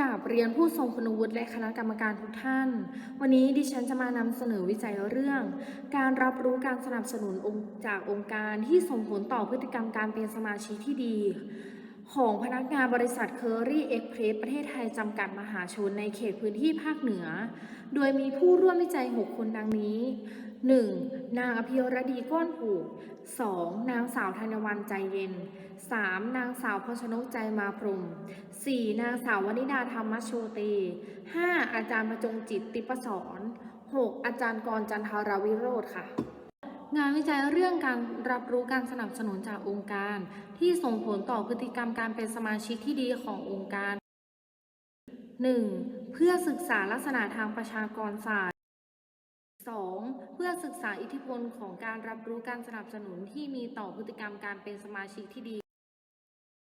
กราบเรียนผู้ทรงคุณวุฒิและคณะกรรมการทุกท่าน วันนี้ดิฉันจะมานำเสนอวิจัยเรื่อง การรับรู้การสนับสนุนองค์จากองค์การที่ส่งผลต่อพฤติกรรมการเป็นสมาชิกที่ดี ของพนักงานบริษัทเคอรี่เอ็กเพรสประเทศไทยจำกัดมหาชนในเขตพื้นที่ภาคเหนือ โดยมีผู้ร่วมวิจัย 6 คนดังนี้ 1. นางอภิรดีก้อนผูก 2. นางสาวธัญวันใจเย็น 3. นางสาวพชนกใจมาพรม 4. นางสาววนิดาธรรมโชติ 5. อาจารย์ประจงจิตติปสอน 6. อาจารย์กรจันทาราวิโรธค่ะงานวิจัยเรื่องการรับรู้การสนับสนุนจากองค์การ ที่ส่งผลต่อพฤติกรรมการเป็นสมาชิกที่ดีขององค์การ 1. เพื่อศึกษาลักษณะทางประชากรศาสตร์ 2. เพื่อศึกษาอิทธิพลของการรับรู้การสนับสนุนที่มีต่อพฤติกรรมการเป็นสมาชิกที่ดี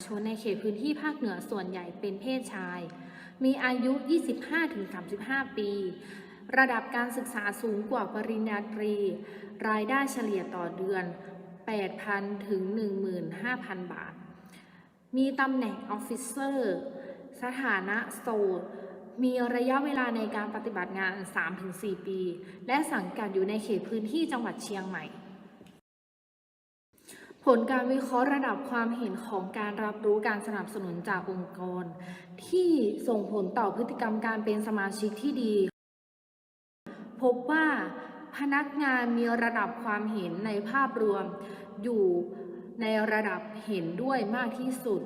ชนในเขตพื้นที่ภาคเหนือส่วนใหญ่เป็นเพศชาย มีอายุ 25-35 ปี ระดับการศึกษาสูงกว่าปริญญาตรี รายได้เฉลี่ยต่อเดือน 8,000 ถึง 15,000 บาท มีตำแหน่งออฟฟิเซอร์ สถานะโสด มีระยะเวลาในการปฏิบัติงาน 3-4 ปี และสังกัดอยู่ในเขตพื้นที่จังหวัดเชียงใหม่ ผลการวิเคราะห์ระดับความเห็นของการรับรู้การสนับสนุนจากองค์กร ที่ส่งผลต่อพฤติกรรมการเป็นสมาชิกที่ดี พบว่าพนักงานมีระดับความเห็นในภาพรวมอยู่ในระดับเห็นด้วยมากที่สุด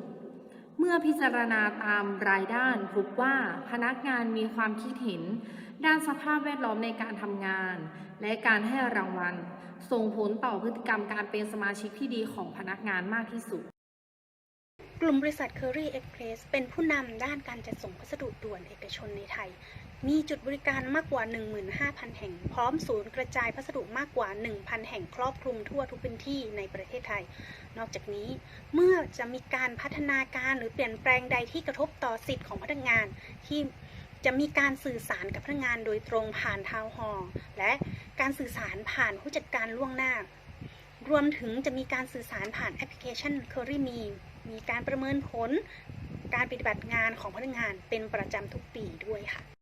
เมื่อพิจารณาตามรายด้านพบว่าพนักงานมีความคิดเห็น ด้านสภาพแวดล้อมในการทำงาน และการให้รางวัล ส่งผลต่อพฤติกรรมการเป็นสมาชิกที่ดีของพนักงานมากที่สุด กลุ่มบริษัท Curry Express เป็นผู้นำด้านการจัดส่งพัสดุด่วนเอกชนในไทย มีจุดบริการมากกว่า 15,000 แห่ง พร้อมศูนย์กระจายพัสดุมากกว่า 1,000 แห่งครอบคลุมทั่วทุกพื้นที่ในประเทศไทย นอกจากนี้ เมื่อจะมีการพัฒนาการหรือเปลี่ยนแปลงใดที่กระทบต่อสิทธิ์ของพนักงาน ที่จะมีการสื่อสารกับพนักงานโดยตรงผ่านทาวน์ฮอลล์และการสื่อสารผ่านผู้จัดการล่วงหน้า รวมถึงจะมีการสื่อสารผ่านแอปพลิเคชัน Curry Me มีการประเมินผลการปฏิบัติงานของพนักงานเป็นประจำทุกปีด้วยค่ะ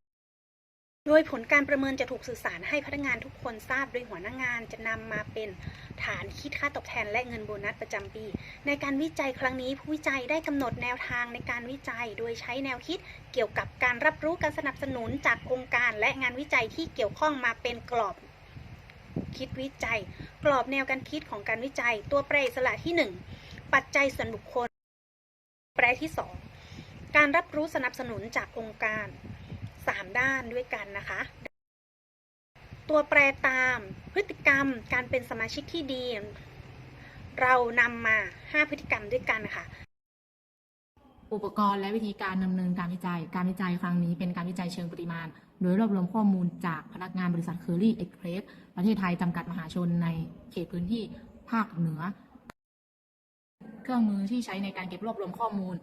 โดยผลการประเมินจะถูกสื่อสารให้พนักงานทุกคนทราบโดยหัวหน้างานจะนำมาเป็นฐานคิดค่าตอบแทนและเงินโบนัสประจำปี ในการวิจัยครั้งนี้ผู้วิจัยได้กำหนดแนวทางในการวิจัย โดยใช้แนวคิดเกี่ยวกับการรับรู้การสนับสนุนจากองค์การและงานวิจัยที่เกี่ยวข้องมาเป็นกรอบคิดวิจัย กรอบแนวการคิดของการวิจัย ตัวแปรอิสระที่ 1 ปัจจัยส่วนบุคคล แปรที่ 2 การรับรู้สนับสนุนจากองค์การ 3 ด้านด้วยกันนะคะ ตัวแปรตามพฤติกรรมการเป็นสมาชิกที่ดี เรานำมา 5 พฤติกรรมด้วยกันค่ะอุปกรณ์และวิธีการดำเนินการวิจัย การวิจัยครั้งนี้เป็นการวิจัยเชิงปริมาณ โดยรวบรวมข้อมูลจากพนักงานบริษัทเคอรี่เอ็กเพรสประเทศไทยจำกัดมหาชนในเขตพื้นที่ภาคเหนือ เครื่องมือที่ใช้ในการเก็บรวบรวมข้อมูล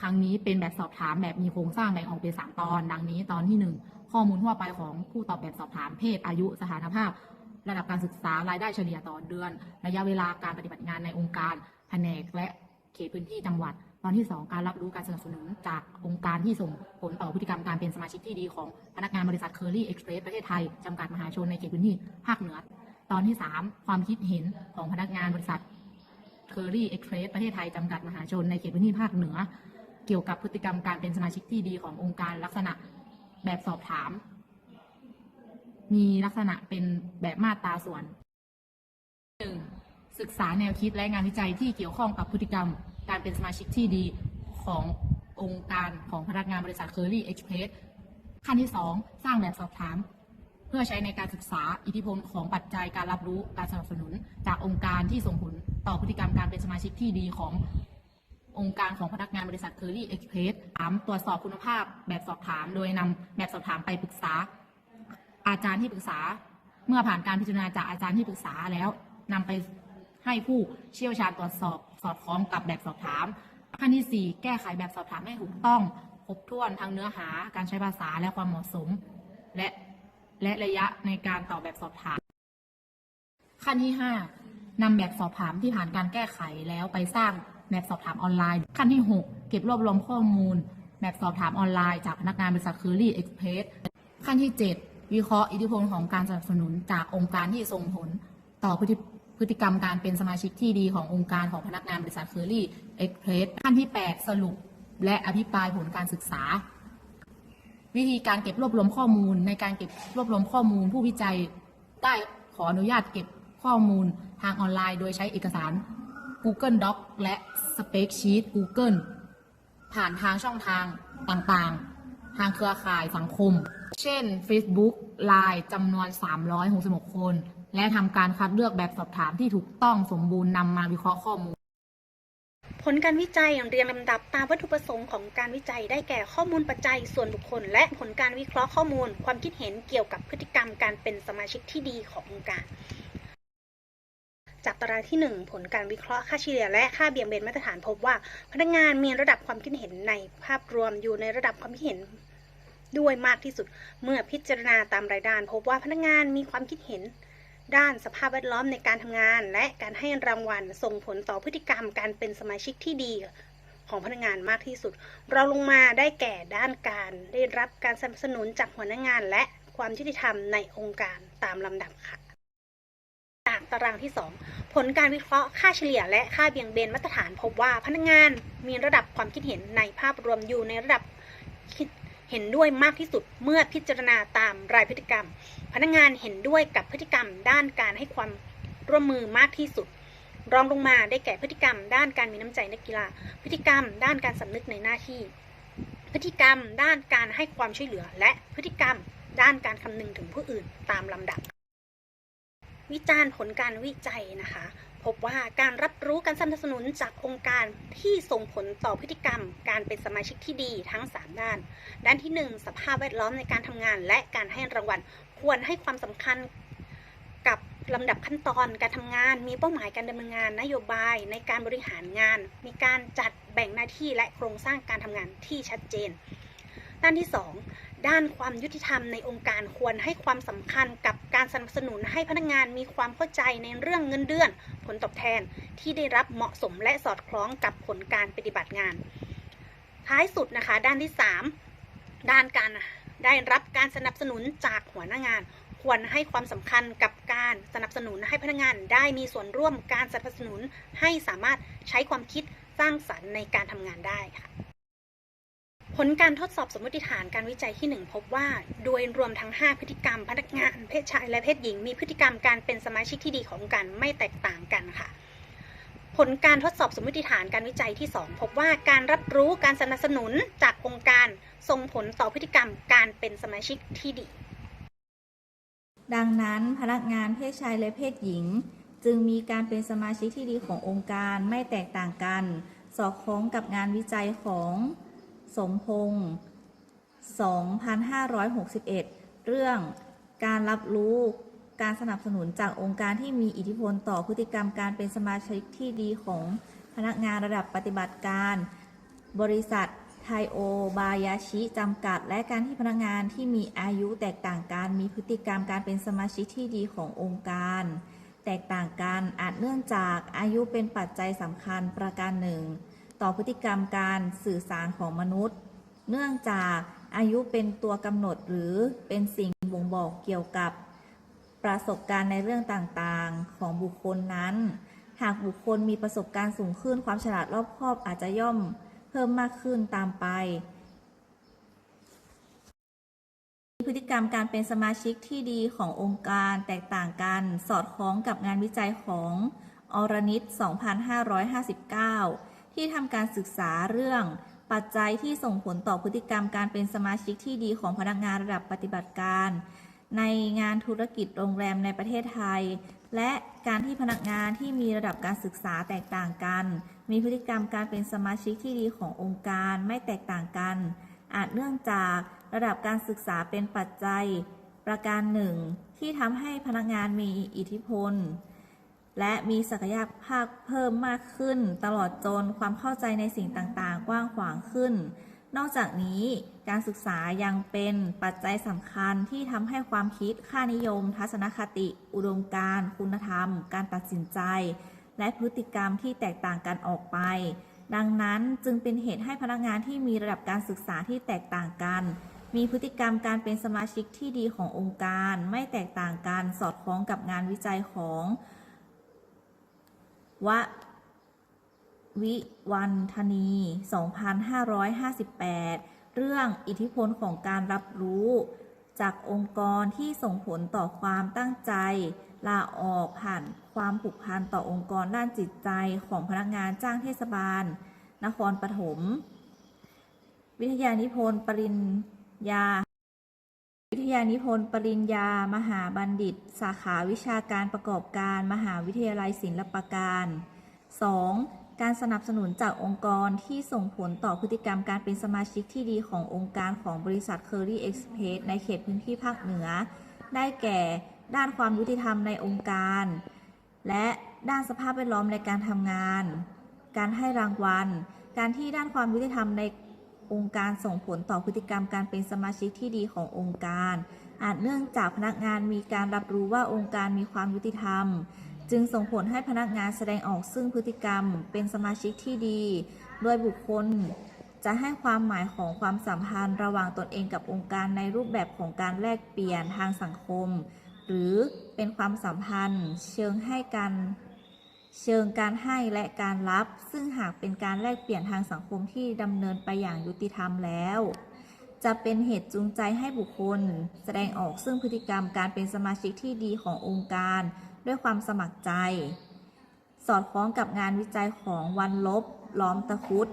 ครั้งนี้เป็นแบบสอบถามแบบมีโครงสร้างแบ่งออกเป็นสามตอน ดังนี้ตอนที่หนึ่งข้อมูลทั่วไปของผู้ตอบแบบสอบถามเพศอายุสถานภาพ ระดับการศึกษารายได้เฉลี่ยต่อเดือน ระยะเวลาการปฏิบัติงานในองค์การแผนกและเขตพื้นที่จังหวัด ตอนที่ 2 การรับรู้การสนับสนุนจากองค์การที่ส่งผลต่อพฤติกรรมการเป็นสมาชิกที่ดีของพนักงานบริษัทเคอรี่เอ็กซ์เพรสประเทศไทยจำกัดมหาชนในเขตพื้นที่ภาคเหนือ ตอนที่ 3 ความคิดเห็นของพนักงานบริษัทเคอรี่เอ็กซ์เพรสประเทศไทยจำกัดมหาชนในเขตพื้นที่ภาคเหนือ เกี่ยวกับพฤติกรรมการเป็นสมาชิกที่ดีขององค์การลักษณะแบบสอบถาม มีลักษณะเป็นแบบมาตราส่วนหนึ่งศึกษาแนวคิดและงานวิจัยที่เกี่ยวข้องกับพฤติกรรมการเป็นสมาชิกที่ดีขององค์การของพนักงานบริษัทเคอรี่เอ็กเพรสขั้นที่ 2 สร้างแบบสอบถาม เพื่อใช้ในการศึกษาอิทธิพลของปัจจัยการรับรู้การสนับสนุน จากองค์การที่ส่งผลต่อพฤติกรรมการเป็นสมาชิกที่ดีของ องค์การของพนักงานบริษัทเคอรี่เอ็กเพรสถามตรวจสอบคุณภาพแบบสอบถาม โดยนำแบบสอบถามไปปรึกษา อาจารย์ที่ปรึกษา เมื่อผ่านการพิจารณาจากอาจารย์ที่ปรึกษาแล้วนำไปให้ผู้เชี่ยวชาญตรวจสอบสอดคล้องกับแบบสอบถามขั้นที่ 4 แก้ไขแบบสอบถามให้ถูกต้องครบถ้วนทั้งเนื้อหาการใช้ภาษาและความเหมาะสม และและระยะในการตอบแบบสอบถาม ขั้นที่ 5นำแบบสอบถามที่ผ่านการแก้ไขแล้วไปสร้าง แบบสอบถามออนไลน์ ขั้นที่ 6 เก็บรวบรวมข้อมูล แบบสอบถามออนไลน์จากพนักงานบริษัท Curly Express ขั้นที่ 7 วิเคราะห์อิทธิพลของการสนับสนุนจากองค์การที่ส่งผลต่อพฤติพฤติกรรมการเป็นสมาชิกที่ดีขององค์การของพนักงานบริษัท Curly Express ขั้นที่ 8 สรุป และอภิปรายผลการศึกษา วิธีการเก็บรวบรวมข้อมูลในการเก็บรวบรวมข้อมูล ผู้วิจัยได้ขออนุญาตเก็บข้อมูลทางออนไลน์ โดยใช้เอกสาร Google Doc และ Spreadsheet Google ผ่านทางช่องทางต่างๆ ทางเครือข่ายสังคม เช่น Facebook Line จำนวน 366 คน และทำการคัดเลือกแบบสอบถามที่ถูกต้องสมบูรณ์นำมาวิเคราะห์ข้อมูล ผลการวิจัยเรียงลำดับตามวัตถุประสงค์ของการวิจัยได้แก่ข้อมูลปัจจัยส่วนบุคคล และผลการวิเคราะห์ข้อมูล ความคิดเห็นเกี่ยวกับพฤติกรรมการเป็นสมาชิกที่ดีขององค์การ จากตารางที่ 1 ผลการวิเคราะห์ค่าเฉลี่ยและค่าเบี่ยงเบนมาตรฐานพบว่า พนักงานมีระดับความคิดเห็นในภาพรวมอยู่ในระดับความคิดเห็นด้วยมากที่สุด เมื่อพิจารณาตามรายด้าน พบว่าพนักงานมีความคิดเห็น ด้านสภาพแวดล้อมในการทำงาน และการให้รางวัลส่งผลต่อพฤติกรรมการเป็นสมาชิกที่ดีของพนักงานมากที่สุด เราลงมาได้แก่ด้านการได้รับการสนับสนุนจากหัวหน้างาน และความยุติธรรมในองค์การตามลำดับค่ะารางที่ 2 ผลการวิเคราะห์ค่าเฉลี่ยและค่าเบี่ยงเบนมาตรฐาน พบว่าพนักงานมีระดับความคิดเห็นในภาพรวมอยู่ในระดับคิดเห็นด้วยมากที่สุดเมื่อพิจารณาตามรายพฤติกรรม พนักงานเห็นด้วยกับพฤติกรรม ด้านการให้ความร่วมมือมากที่สุด รองลงมาได้แก่พฤติกรรม ด้านการมีน้ำใจนักกีฬา พฤติกรรม ด้านการสำนึกในหน้าที่ พฤติกรรม ด้านการให้ความช่วยเหลือ และพฤติกรรม ด้านการคำนึงถึงผู้อื่นตามลำดับ วิจารณ์ผลการวิจัยนะคะ พบว่าการรับรู้การสนับสนุนจากองค์การที่ส่งผลต่อพฤติกรรม การเป็นสมาชิกที่ดีทั้ง 3 ด้าน ด้านที่ 1 สภาพแวดล้อมในการทำงาน และการให้รางวัล ควรให้ความสำคัญกับลำดับขั้นตอนการทำงาน มีเป้าหมายการดำเนินงานนโยบายในการบริหารงาน มีการจัดแบ่งหน้าที่และโครงสร้างการทำงานที่ชัดเจน ด้านที่ 2 ด้านความยุติธรรมในองค์การควรให้ความสำคัญกับการสนับสนุนให้พนักงานมีความเข้าใจในเรื่องเงินเดือน ผลตอบแทนที่ได้รับเหมาะสมและสอดคล้องกับผลการปฏิบัติงาน ท้ายสุดนะคะ ด้านที่ 3 ด้านการได้รับการสนับสนุนจากหัวหน้างาน ควรให้ความสำคัญกับการสนับสนุนให้พนักงาน ได้มีส่วนร่วมการสนับสนุนให้สามารถใช้ความคิดสร้างสรรค์ในการทำงานได้ค่ะ ผลการทดสอบสมมติฐานการวิจัยที่ 1 พบว่า โดยรวมทั้ง 5 พฤติกรรม พนักงานเพศชายและเพศหญิง มีพฤติกรรมการเป็นสมาชิกที่ดีของการไม่แตกต่างกันค่ะ ผลการทดสอบสมมติฐานการวิจัยที่ 2 พบว่าการรับรู้การสนับสนุนจากองค์การส่งผลต่อพฤติกรรมการเป็นสมาชิกที่ดี ดังนั้นพนักงานเพศชายและเพศหญิง จึงมีการเป็นสมาชิกที่ดีขององค์การไม่แตกต่างกัน สอดคล้องกับงานวิจัยของ สมพงษ์2561 เรื่องการรับรู้การสนับสนุนจากองค์การที่มีอิทธิพลต่อพฤติกรรมการเป็นสมาชิกที่ดีของพนักงานระดับปฏิบัติการ บริษัทไทโอบายาชิจำกัด และการที่พนักงานที่มีอายุแตกต่างกันมีพฤติกรรมการเป็นสมาชิกที่ดีขององค์การ แตกต่างกันอาจเนื่องจากอายุเป็นปัจจัยสำคัญประการหนึ่ง ต่อพฤติกรรมการสื่อสารของมนุษย์ เนื่องจากอายุเป็นตัวกำหนดหรือเป็นสิ่งบ่งบอกเกี่ยวกับประสบการณ์ในเรื่องต่างๆของบุคคลนั้น หากบุคคลมีประสบการณ์สูงขึ้นความฉลาดรอบคอบอาจจะย่อมเพิ่มมากขึ้นตามไป พฤติกรรมการเป็นสมาชิกที่ดีขององค์การแตกต่างกันสอดคล้องกับงานวิจัยของอรนิต 2559 ที่ทำการศึกษาเรื่อง ปัจจัยที่ส่งผลต่อพฤติกรรมการเป็นสมาชิกที่ดีของพนักงานระดับปฏิบัติการ ในงานธุรกิจโรงแรมในประเทศไทย และการที่พนักงานที่มีระดับการศึกษาแตกต่างกัน มีพฤติกรรมการเป็นสมาชิกที่ดีขององค์การไม่แตกต่างกัน อาจเนื่องจากระดับการศึกษาเป็นปัจจัย ประการหนึ่งที่ทำให้พนักงานมีอิทธิพล และมีศักยภาพเพิ่มมากขึ้น ตลอดจนความเข้าใจในสิ่งต่างๆ กว้างขวางขึ้น นอกจากนี้การศึกษายังเป็นปัจจัยสำคัญที่ทำให้ความคิดค่านิยม ทัศนคติ อุดมการณ์คุณธรรม การตัดสินใจ และพฤติกรรมที่แตกต่างกันออกไป ดังนั้นจึงเป็นเหตุให้พนักงานที่มีระดับการศึกษาที่แตกต่างกันมีพฤติกรรมการเป็นสมาชิกที่ดีขององค์การ ไม่แตกต่างกันสอดคล้องกับงานวิจัยของ ววิวันธนี 2558 เรื่องอิทธิพลของการรับรู้ จากองค์กรที่ส่งผลต่อความตั้งใจ ลาออกผ่านความผูกพันต่อองค์กรด้านจิตใจของพนักงานจ้างเทศบาล นครปฐม วิทยานิพนธ์ ปริญญา วิทยานิพนธ์ปริญญา มหาบัณฑิต สาขาวิชาการประกอบการ มหาวิทยาลัยศิลปาการ 2. การสนับสนุนจากองค์กรที่ส่งผลต่อพฤติกรรมการเป็นสมาชิกที่ดีขององค์การของบริษัท Curry Express ในเขตพื้นที่ภาคเหนือ ได้แก่ ด้านความยุติธรรมในองค์การ และด้านสภาพแวดล้อมในการทำงาน การให้รางวัล การที่ด้านความยุติธรรมใน องค์การส่งผลต่อพฤติกรรมการเป็นสมาชิกที่ดีขององค์การ อาจเนื่องจากพนักงานมีการรับรู้ว่าองค์การมีความยุติธรรม จึงส่งผลให้พนักงานแสดงออกซึ่งพฤติกรรมเป็นสมาชิกที่ดี โดยบุคคล จะให้ความหมายของความสัมพันธ์ระหว่างตนเองกับองค์การในรูปแบบของการแลกเปลี่ยนทางสังคม หรือเป็นความสัมพันธ์ เชิงให้การ เชิงการให้และการรับ ซึ่งหากเป็นการแลกเปลี่ยนทางสังคมที่ดำเนินไปอย่างยุติธรรมแล้ว จะเป็นเหตุจูงใจให้บุคคล แสดงออกซึ่งพฤติกรรมการเป็นสมาชิกที่ดีขององค์การ ด้วยความสมัครใจ สอดคล้องกับงานวิจัยของวันลบ ล้อมตะคุด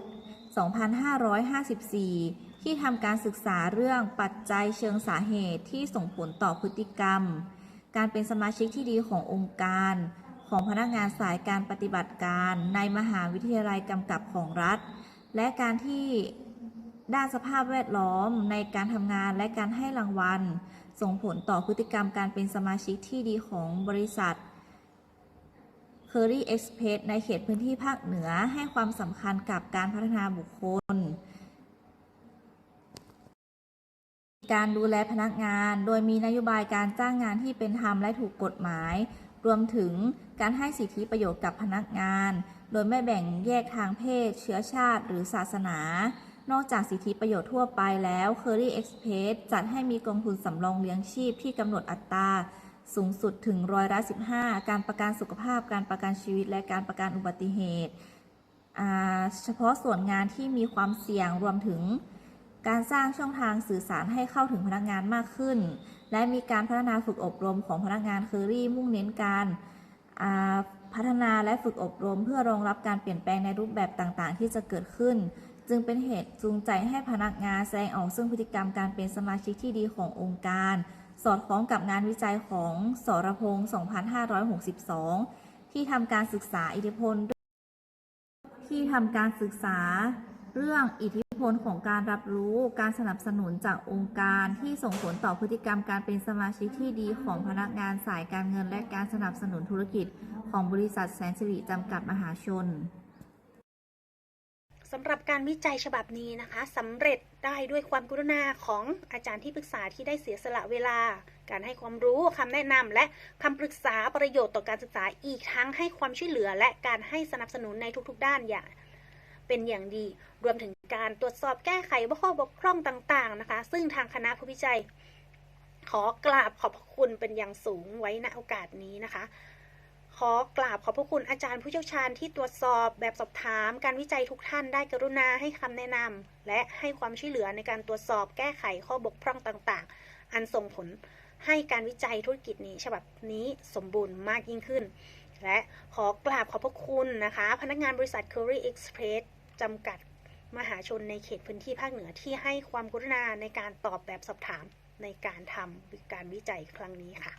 2554 ที่ทำการศึกษาเรื่องปัจจัยเชิงสาเหตุที่ส่งผลต่อพฤติกรรม การเป็นสมาชิกที่ดีขององค์การ ของพนักงานสายการปฏิบัติการในมหาวิทยาลัยกำกับของรัฐ และการที่ด้านสภาพแวดล้อมในการทำงานและการให้รางวัล ส่งผลต่อพฤติกรรมการเป็นสมาชิกที่ดีของบริษัท Curry Express ในเขตพื้นที่ภาคเหนือให้ความสำคัญกับการพัฒนาบุคคล การดูแลพนักงาน โดยมีนโยบายการจ้างงานที่เป็นธรรมและถูกกฎหมาย รวมถึงการให้สิทธิประโยชน์กับพนักงาน โดยไม่แบ่งแยกทางเพศ เชื้อชาติหรือศาสนา นอกจากสิทธิประโยชน์ทั่วไปแล้ว Curry Express จัดให้มีกองทุนสำรองเลี้ยงชีพที่กำหนดอัตราสูงสุดถึงร้อยละ15 การประกันสุขภาพ การประกันชีวิต และการประกันอุบัติเหตุ เฉพาะส่วนงานที่มีความเสี่ยงรวมถึง การสร้างช่องทางสื่อสารให้เข้าถึงพนักงานมากขึ้น และมีการพัฒนาฝึกอบรมของพนักงานเคอรี่มุ่งเน้นการพัฒนาและฝึกอบรม เพื่อรองรับการเปลี่ยนแปลงในรูปแบบต่างๆ ที่จะเกิดขึ้น จึงเป็นเหตุจูงใจให้พนักงานแสดงออกซึ่งพฤติกรรมการเป็นสมาชิกที่ดีขององค์การ สอดคล้องกับงานวิจัยของสรพงศ์2562 ที่ทำการศึกษาอิทธิพล ที่ทำการศึกษาเรื่องอิทธิ พลของการรับรู้การสนับสนุนจากองค์การที่ส่งผลต่อพฤติกรรมการเป็นสมาชิกที่ดีของพนักงานสายการเงิน และการสนับสนุนธุรกิจของบริษัทแสนสิริจำกัดมหาชนสำหรับการวิจัยฉบับนี้นะคะสำเร็จได้ด้วยความกรุณาของอาจารย์ที่ปรึกษาที่ได้เสียสละเวลา การให้ความรู้คำแนะนำและคำปรึกษาประโยชน์ต่อการศึกษาอีกทั้งให้ความช่วยเหลือ และการให้สนับสนุนในทุกๆ ด้านอย่าง เป็นอย่างดี รวมถึงการตรวจสอบแก้ไขว่าข้อบกพร่องต่างๆนะคะ ซึ่งทางคณะผู้วิจัย ขอกราบขอบพระคุณเป็นอย่างสูงไว้ณโอกาสนี้นะคะขอกราบขอบพระคุณอาจารย์ผู้เชี่ยวชาญที่ตรวจสอบแบบสอบถาม การวิจัยทุกท่านได้กรุณาให้คำแนะนำและให้ความช่วยเหลือในการตรวจสอบแก้ไขข้อบกพร่องต่างๆ อันส่งผลให้การวิจัยธุรกิจนี้ฉบับนี้สมบูรณ์มากยิ่งขึ้น และขอกราบขอบพระคุณนะคะ พนักงานบริษัท Curry Express จำกัดมหาชนในเขตพื้นที่ภาคเหนือที่ให้ความกรุณาในการตอบแบบสอบถามในการทำการวิจัยครั้งนี้ค่ะ